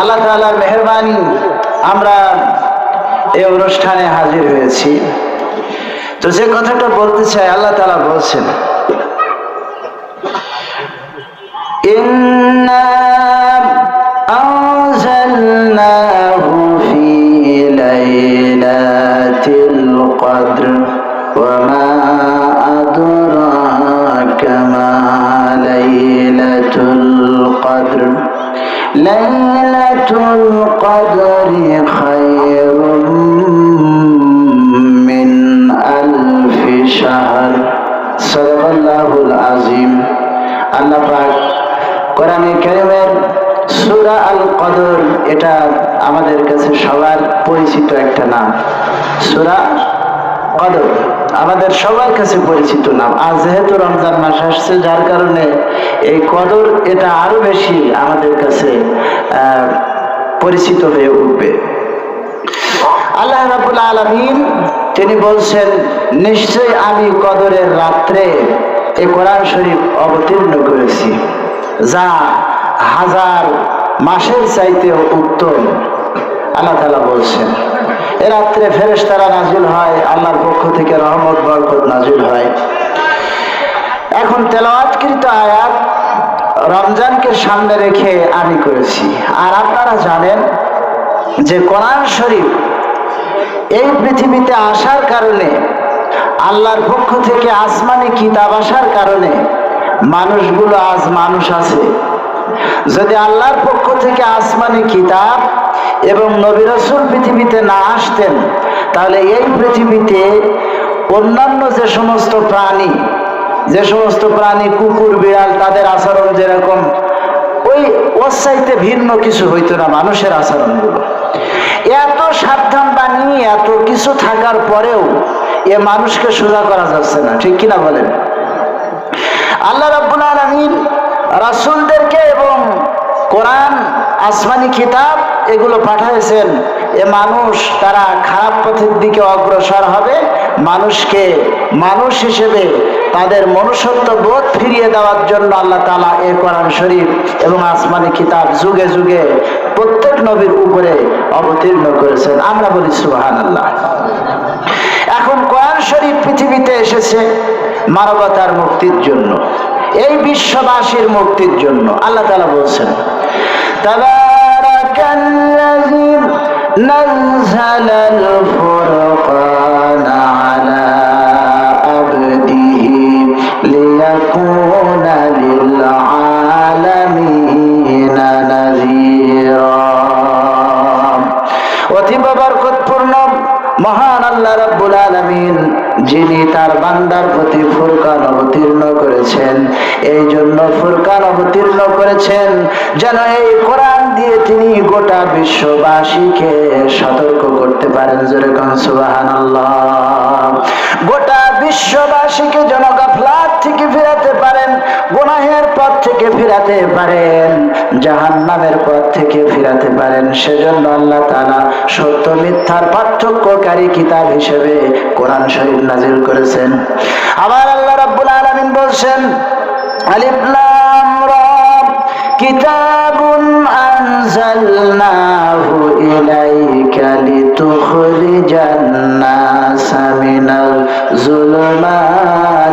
আল্লাহ তালার মেহরবানি, আমরা এই অনুষ্ঠানে হাজির হয়েছি। তো যে কথাটা বলতে চাই, আল্লাহ তালা বলছেন, ইন্না ليلة القدر خير من ألف شهر صدق الله العظيم আল্লাহ পাক কোরআনে কারিমের সূরা আল কদর এটা আমাদের কাছে সবার পরিচিত একটা নাম সূরা কদর আমাদের সবার কাছে পরিচিত নাম। আর যেহেতু রমজান মাস আসছে, যার কারণে এই কদর এটা আরও বেশি আমাদের কাছে পরিচিত হয়ে উঠবে। আল্লাহ রাবুল আলমিন, তিনি বলছেন, নিশ্চয়ই আমি কদরের রাত্রে এই কোরআন শরীফ অবতীর্ণ করেছি, যা হাজার মাসের চাইতেও উত্তম। আল্লাহ বলছেন এ রাত্রে ফেরেশতারা নাজিল হয়, আল্লাহর পক্ষ থেকে রহমত, বরকত নাজিল হয়। এখন তেলাওয়াতকৃত আয়াত রমজানকে সামনে রেখে আমি করেছি। আর আপনারা জানেন যে কোরআন শরীফ এই পৃথিবীতে আসার কারণে, আল্লাহর পক্ষ থেকে আসমানি কিতাব আসার কারণে মানুষগুলো আজ মানুষ আছে। যদি আল্লাহর পক্ষ থেকে আসমানি কিতাব এবং নবী রসুল পৃথিবীতে না আসতেন, তাহলে এই পৃথিবীতে অন্যান্য যে সমস্ত প্রাণী, যে সমস্ত প্রাণী, কুকুর, বিড়াল, তাদের আচরণ যেরকম, ওই ওর ভিন্ন কিছু হইতো না মানুষের আচরণগুলো। এত সাবধান বানিয়ে এত কিছু থাকার পরেও এ মানুষকে সোজা করা যাচ্ছে না, ঠিক কিনা বলেন? আল্লাহ রাব্বুল আলামিন রাসূলদেরকে এবং কোরআন আসমানি কিতাব এগুলো পাঠাইছেন, এ মানুষ তারা খারাপ পথের দিকে অগ্রসর হবে। মানুষকে মানুষ হিসেবে তাদের মনুষ্যত্ব বোধ ফিরিয়ে দেওয়ার জন্য আল্লাহ তালা এ করান শরীফ এবং আসমানি কিতাব যুগে যুগে প্রত্যেক নবীর উপরে অবতীর্ণ করেছেন। আমরা বলি সুহান আল্লাহ এখন কোরআন শরীফ পৃথিবীতে এসেছে মানবতার মুক্তির জন্য, এই বিশ্ববাসীর মুক্তির জন্য। আল্লাহ তালা বলছেন তারা الذي نزل الفرقان على عبده ليكون للعالمين نذيرا অতীব বরকতপূর্ণ মহান আল্লাহ রাব্বুল আলামিন যিনি তার বান্দার প্রতি ফুরকান অবতীর্ণ করেছেন এই জন্য ফুরকান অবতীর্ণ করেছেন, যেন এই কোরআন দিয়ে তিনি গোটা বিশ্ববাসীকে সতর্ক করতে পারেন। যেরকম সুবাহান গোটা বিশ্ববাসীকে যেন গাফলাত থেকে ফিরাতে পারেন, গুনাহের পথ থেকে ফিরাতে পারেন, জাহান্নামের পথ থেকে ফিরাতে পারেন। সেজন্য আল্লাহ তাআলা সত্য মিথ্যার পার্থক্যকারী কিতাব হিসেবে কোরআন শরীফ নাজিল করেছেন। আবার আল্লাহ রাব্বুল আলামিন বলছেন আলিফ লাম রা কিতাবুন আনজালনাহু ইলাইকা লিতুখরিজান নাসা মিনাল যুলুমাতি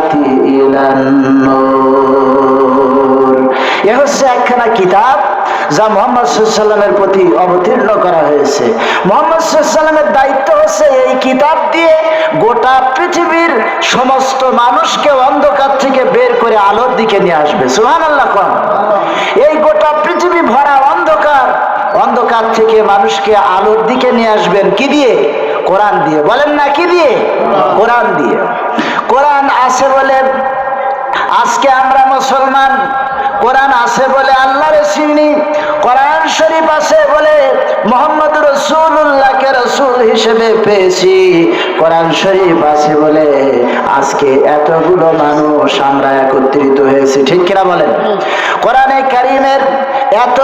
যা মোহাম্মদ সাল্লামের প্রতি অবতীর্ণ করা হয়েছে। মোহাম্মদ সাল্লামের দায়িত্ব হচ্ছে এই কিতাব দিয়ে গোটা পৃথিবীর সমস্ত মানুষকে অন্ধকার থেকে বের করে আলোর দিকে নিয়ে আসবে। সুহান আল্লাহ কন? এই গোটা পৃথিবী ভরা অন্ধকার অন্ধকার থেকে মানুষকে আলোর দিকে নিয়ে আসবেন কি দিয়ে? কোরআন দিয়ে। বলেন না কি দিয়ে? কোরআন দিয়ে। কোরআন আছে বলে আজকে আমরা মুসলমান, কোরআন আছে বলে আল্লাহরে চিনি কোরআন শরীফ আছে বলে মোহাম্মদ রসুল্লাহকে রসুল হিসেবে পেয়েছি। কোরআন শরীফ আছে বলে আজকে এতগুলো মানুষ আমরা একত্রিত হয়েছি। ঠিক কিনা বলেন? কোরআনে কারিমের এত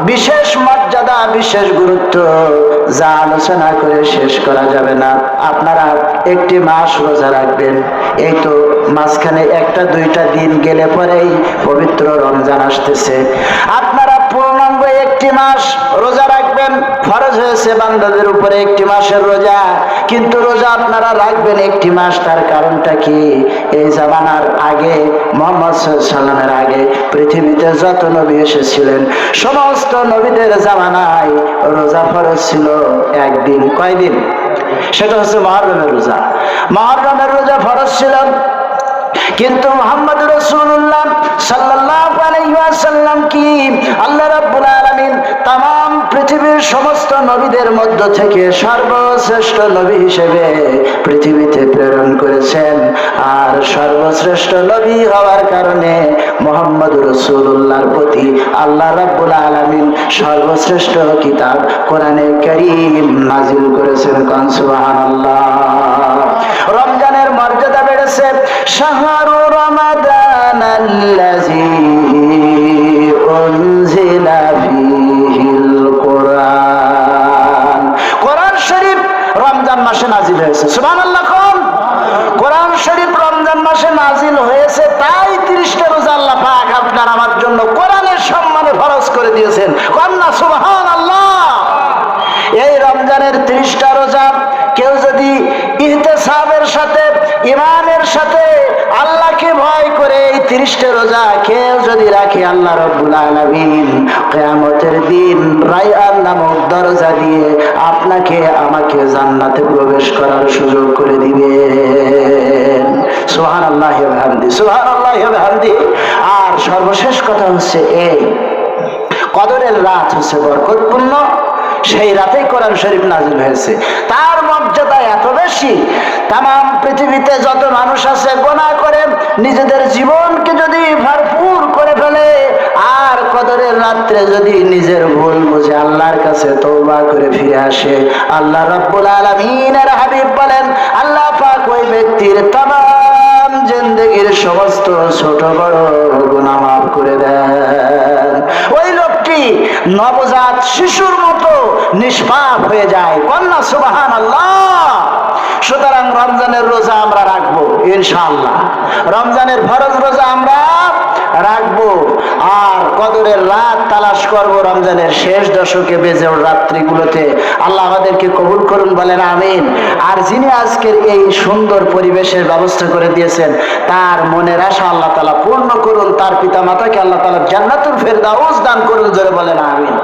বিশেষ মর্যাদা, বিশেষ গুরুত্ব যা আলোচনা করে শেষ করা যাবে না। আপনারা একটি মাস রোজা রাখবেন। এই তো মাঝখানে একটা, দুইটা দিন গেলে পরেই পবিত্র রমজান আসতেছে। পূর্ণাঙ্গ একটি মাস রোজা রাখবেন, ফরজ হয়েছে বান্দাদের উপরে একটি মাসের রোজা। কিন্তু রোজা আপনারা রাখবেন একটি মাস, তার কারণটা কি? এই জামানার আগে, মোহাম্মদ সাল্লামের আগে পৃথিবীতে যত নবী এসেছিলেন, সমস্ত নবীদের জামানায় রোজা ফরজ ছিল একদিন। কয়দিন? সেটা হচ্ছে মহরমের রোজা। মহরমের রোজা ফরজ ছিল। কিন্তু মোহাম্মদ রসুল্লাহ আলাইহি আল্লাহ তাম, পৃথিবীর সমস্ত নবীদের মধ্য থেকে সর্বশ্রেষ্ঠ নবী হিসেবে পৃথিবীতে প্রেরণ করেছেন। আর সর্বশ্রেষ্ঠ নবী হওয়ার কারণে মোহাম্মদ রসুল্লাহর প্রতি আল্লাহ রাব্বুল আলামিন সর্বশ্রেষ্ঠ কিতাব কোরআনে করিম নাজিল করেছেন। কান সুবহানাল্লাহ। নাজিল হয়েছে। কোন। কোরআন শরীফ রমজান মাসে নাজিল হয়েছে, তাই তিরিশটা রোজা আল্লাহ পাক আপনার আমার জন্য কোরআনের সম্মানে ফরজ করে দিয়েছেন। কন্যা সুবহানাল্লাহ। এই রমজানের ত্রিশটা রোজা কেউ যদি ইহতেসাবের সাথে ইমানের সাথে আল্লাহকে ভয় করে এই ত্রিশটা রোজা কেউ যদি রাখে আল্লাহ রব্বুল আলামিন, কিয়ামতের দিন রায়ান নামক দরজা দিয়ে আপনাকে আমাকে জান্নাতে প্রবেশ করার সুযোগ করে দিবেন সুবহানাল্লাহি ওয়া বিহামদি সুবহানাল্লাহি ওয়া বিহামদি আর সর্বশেষ কথা হচ্ছে এই, কদরের রাত হচ্ছে বরকতপূর্ণ, সেই রাতেই কোরআন শরীফ নাজিল হয়েছে। তার মর্যাদা এত বেশি, তাম, পৃথিবীতে যত মানুষ আছে গোনা করে, নিজেদের জীবনকে যদি ভরপুর করে ফেলে আর কদরের রাত্রে যদি নিজের ভুল বুঝে আল্লাহর কাছে তৌবা করে ফিরে আসে, আল্লাহ রব্বুল আলমিনের হাবিব বলেন, আল্লাহ পাক ওই ব্যক্তির তাম জিন্দগির সমস্ত ছোট বড় গুনাহ মাফ করে দেন। ওই লোকটি নবজাত শিশুর মতো নিষ্পাপ হয়ে যায়। কন্যা সুবাহান আল্লাহ সুতরাং রমজানের রোজা আমরা রাখব, ইনশাআল্লাহ। রমজানের ফরজ রোজা আমরা রাখব। আর কদরের রাত তালাশ করব রমজানের শেষ দশকে বেজে রাত্রিগুলোতে। আল্লাহ আমাদেরকে কবুল করুন, বলেন আমিন। আর যিনি আজকের এই সুন্দর পরিবেশের ব্যবস্থা করে দিয়েছেন, তার মনের আশা আল্লাহ তালা পূর্ণ করুন। তার পিতা মাতাকে আল্লাহ তালা জান্নাতুল ফেরদাউস দান করুন, জোরে বলেন আমিন।